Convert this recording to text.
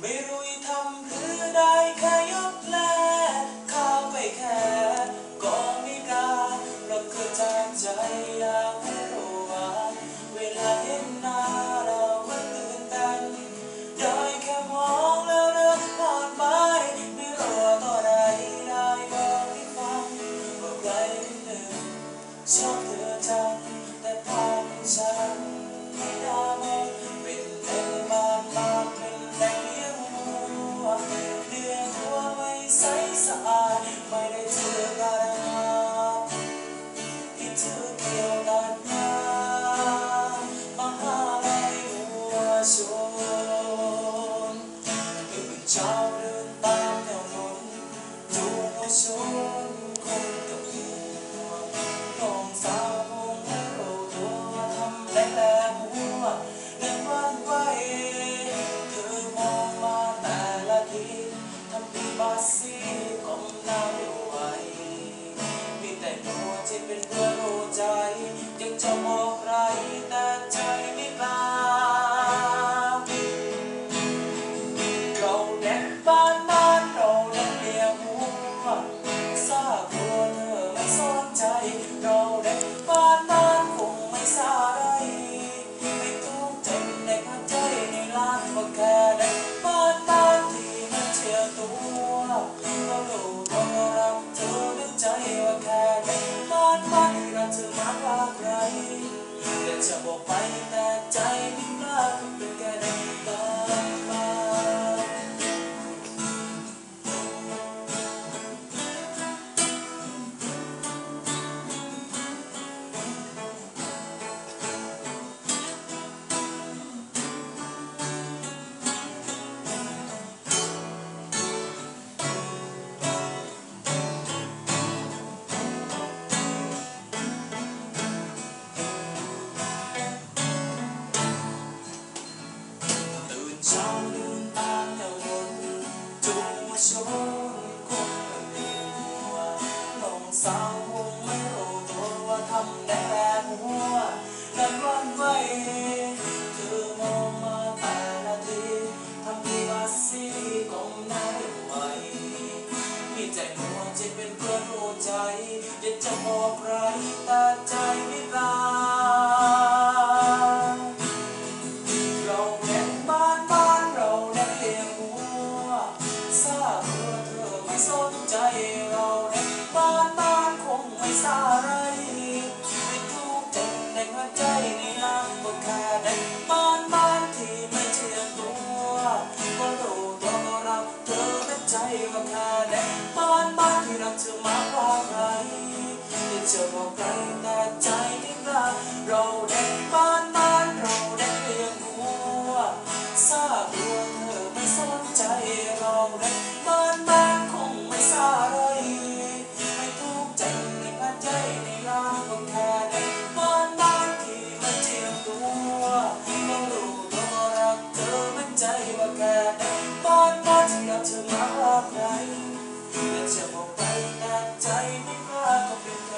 ไม่รู้ทำเพื่อไดแค่ยกแลข้าไปแค่ก่อนนิกาเราเกิจากใจอยากให้รู้ว่าเวลาเห็นหน้าเราก็ตื่นต้นได้แค่มองแล้วเรื่ผ่านไปไม่รอต่อได้บอกให้ฟังว่าใครคนหนึ่งชอบเธอจัง ใสสะอาดไม่ได้เธอกันที่เธอเกี่ยวกันมามาหาในหัวชนตื่นเช้าเดินตามแนวนนจูงหัวชนคงกับหัวน้องสาวคงให้เราตัวทำได้แล้ว แต่ใจไม่กล้าเป็นแค่ด็กบ้านบ้านตื่น นั้นวันไหวเธอมองมาแต่ละทีทำที่มาซีก้มหน้าไม่ไหวมีใจหัวใจเป็นเพื่อนรู้ใจอยากจะบอกใครแต่ใจไม่กล้าเราเด็กบ้านบ้านเราเด็กเลี้ยงวัวซาเพื่อเธอไม่สนใจเราเด็กบ้านบ้านคงไม่สาไรไเธอมากกว่าใครอยากจะบอกใครแต่ใจไม่กล้าเราเด็กบ้านบ้านเราเด็กเลี้ยงวัวทราบตัวเธอไม่สนใจเราเลยบ้านบ้านคงไม่สาไรไม่ทุกข์ใจในหัวใจในลางก็แค่ในบ้านบ้านที่มันเจียมตัวก็รู้ตัวรักเธอมั่นใจว่าแค่ในบ้านบ้านที่รักเธอมากกว่าใคร computer